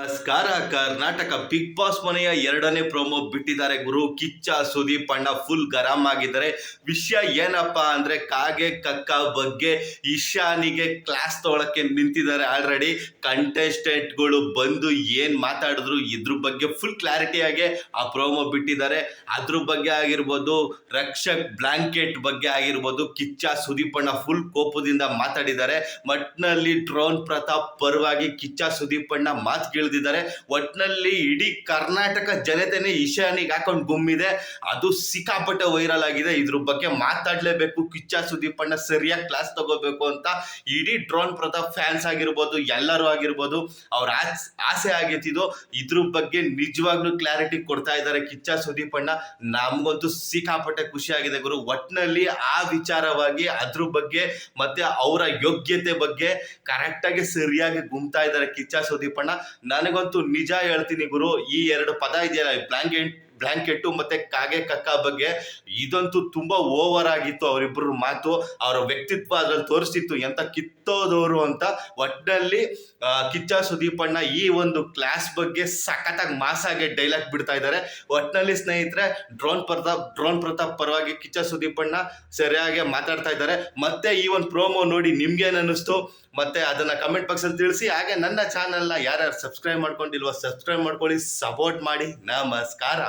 ನಮಸ್ಕಾರ, Karnataka big boss ಮನೆಯ ಎರಡನೇ ಪ್ರೋಮೋ ಬಿಟ್ಟಿದ್ದಾರೆ. ಗುರು ಕಿಚ್ಚ, ಸುದೀಪ್ ಅಣ್ಣ ಫುಲ್ ಗರಂ ಆಗಿದ್ದಾರೆ. ವಿಷಯ ಏನಪ್ಪ ಅಂದ್ರೆ ಕಾಗೆ ಕಕ್ಕ ಬಗ್ಗೆ ಇಶಾನಿಗೆ ಕ್ಲಾಸ್ ತಗೊಳಕ್ಕೆ ನಿಂತಿದ್ದಾರೆ ಆಲ್ರೆಡಿ ಕಂಟೆಸ್ಟೆಂಟ್ಗಳು ಬಂದು ಏನ್ ಮಾತಾಡಿದ್ರು ಇದ್ರ ಬಗ್ಗೆ ಫುಲ್ ಕ್ಲಾರಿಟಿಯಾಗಿ ಆ ಪ್ರೋಮೋ ಬಿಟ್ಟಿದ್ದಾರೆ. ಅದ್ರ ಬಗ್ಗೆ ಆಗಿರ್ಬೋದು, ರಕ್ಷಕ್ ಬ್ಲಾಂಕೆಟ್ ಬಗ್ಗೆ ಆಗಿರ್ಬೋದು, ಕಿಚ್ಚ, ಸುದೀಪ್ ಅಣ್ಣ ಫುಲ್ ಕೋಪದಿಂದ ಮಾತಾಡಿದ್ದಾರೆ. ಮಟ್ನಲ್ಲಿ ಡ್ರೋನ್ ಪ್ರತಾಪ್ ಪರವಾಗಿ ಕಿಚ್ಚ, ಸುದೀಪ್ ಅಣ್ಣ ಮಾತು ಕೇಳಿದಿದ್ದಾರೆ ಒಟ್ನಲ್ಲಿ ಇಡೀ ಕರ್ನಾಟಕ ಜನತೆನೇ ಈಶಾನಿಗೆ ಹಾಕೊಂಡು ಗುಮ್ಮಿದೆ. ಅದು ಸಿಕ್ಕಾಪಟ್ಟೆ ವೈರಲ್ ಆಗಿದೆ. ಇದ್ರ ಬಗ್ಗೆ ಮಾತಾಡ್ಲೇಬೇಕು. ಕಿಚ್ಚ ಸುದೀಪ್ ಅಣ್ಣ ಸರಿಯಾಗಿ ಕ್ಲಾಸ್ ತಗೋಬೇಕು ಅಂತ ಇಡೀ ಡ್ರೋನ್ ಪ್ರತಾಪ್ ಫ್ಯಾನ್ಸ್ ಆಗಿರ್ಬೋದು, ಎಲ್ಲರೂ ಆಗಿರ್ಬೋದು, ಅವ್ರ ಆಸ್ ಆಗೈತಿದು ಇದ್ರ ಬಗ್ಗೆ ನಿಜವಾಗ್ಲೂ ಕ್ಲಾರಿಟಿ ಕೊಡ್ತಾ ಇದ್ದಾರೆ ಕಿಚ್ಚ ಸುದೀಪ್ ಅಣ್ಣ ನಮ್ಗಂತೂ ಸಿಕ್ಕಾಪಟ್ಟೆ ಖುಷಿ ಆಗಿದೆ ಗುರು. ಒಟ್ನಲ್ಲಿ ಆ ವಿಚಾರವಾಗಿ, ಅದ್ರ ಬಗ್ಗೆ ಮತ್ತೆ ಅವರ ಯೋಗ್ಯತೆ ಬಗ್ಗೆ ಕರೆಕ್ಟಾಗಿ ಸರಿಯಾಗಿ ಗುಮ್ತಾ ಇದ್ದಾರೆ ಕಿಚ್ಚ ಸುದೀಪ್ ಅಣ್ಣ ನನಗಂತೂ ನಿಜ ಹೇಳ್ತೀನಿ ಗುರು ಈ ಎರಡು ಪದ ಇದೆಯಲ್ಲ ಬ್ಲಾಂಕೆಟ್ ಬ್ಲಾಂಕೆಟ್ಟು ಮತ್ತೆ ಕಾಗೆ ಕಕ್ಕ ಬಗ್ಗೆ ಇದಂತೂ ತುಂಬಾ ಓವರ್ ಆಗಿತ್ತು ಅವರಿಬ್ಬರ ಮಾತು, ಅವರ ವ್ಯಕ್ತಿತ್ವ ಅದ್ರಲ್ಲಿ ತೋರಿಸ್ತಿತ್ತು ಎಂತ ಕಿತ್ತೋದವರು ಅಂತ. ಒಟ್ಟಿನಲ್ಲಿ ಕಿಚ್ಚ ಸುದೀಪಣ್ಣ ಈ ಒಂದು ಕ್ಲಾಸ್ ಬಗ್ಗೆ ಸಖತ್ತಾಗಿ ಮಾಸಾಗೆ ಡೈಲಾಗ್ ಬಿಡ್ತಾ ಇದ್ದಾರೆ. ಒಟ್ಟಿನಲ್ಲಿ ಸ್ನೇಹಿತರೆ, ಡ್ರೋನ್ ಪ್ರತಾಪ್ ಡ್ರೋನ್ ಪ್ರತಾಪ್ ಪರವಾಗಿ ಕಿಚ್ಚ ಸುದೀಪಣ್ಣ ಸರಿಯಾಗಿ ಮಾತಾಡ್ತಾ ಇದ್ದಾರೆ. ಮತ್ತೆ ಈ ಒಂದು ಪ್ರೋಮೋ ನೋಡಿ ನಿಮ್ಗೇನು ಅನ್ನಿಸ್ತು ಮತ್ತೆ ಅದನ್ನ ಕಮೆಂಟ್ ಬಾಕ್ಸಲ್ಲಿ ತಿಳಿಸಿ. ಹಾಗೆ ನನ್ನ ಚಾನೆಲ್ನ ಯಾರ್ಯಾರು ಸಬ್ಸ್ಕ್ರೈಬ್ ಮಾಡ್ಕೊಂಡಿಲ್ವೋ ಸಬ್ಸ್ಕ್ರೈಬ್ ಮಾಡ್ಕೊಳ್ಳಿ ಸಪೋರ್ಟ್ ಮಾಡಿ. ನಮಸ್ಕಾರ.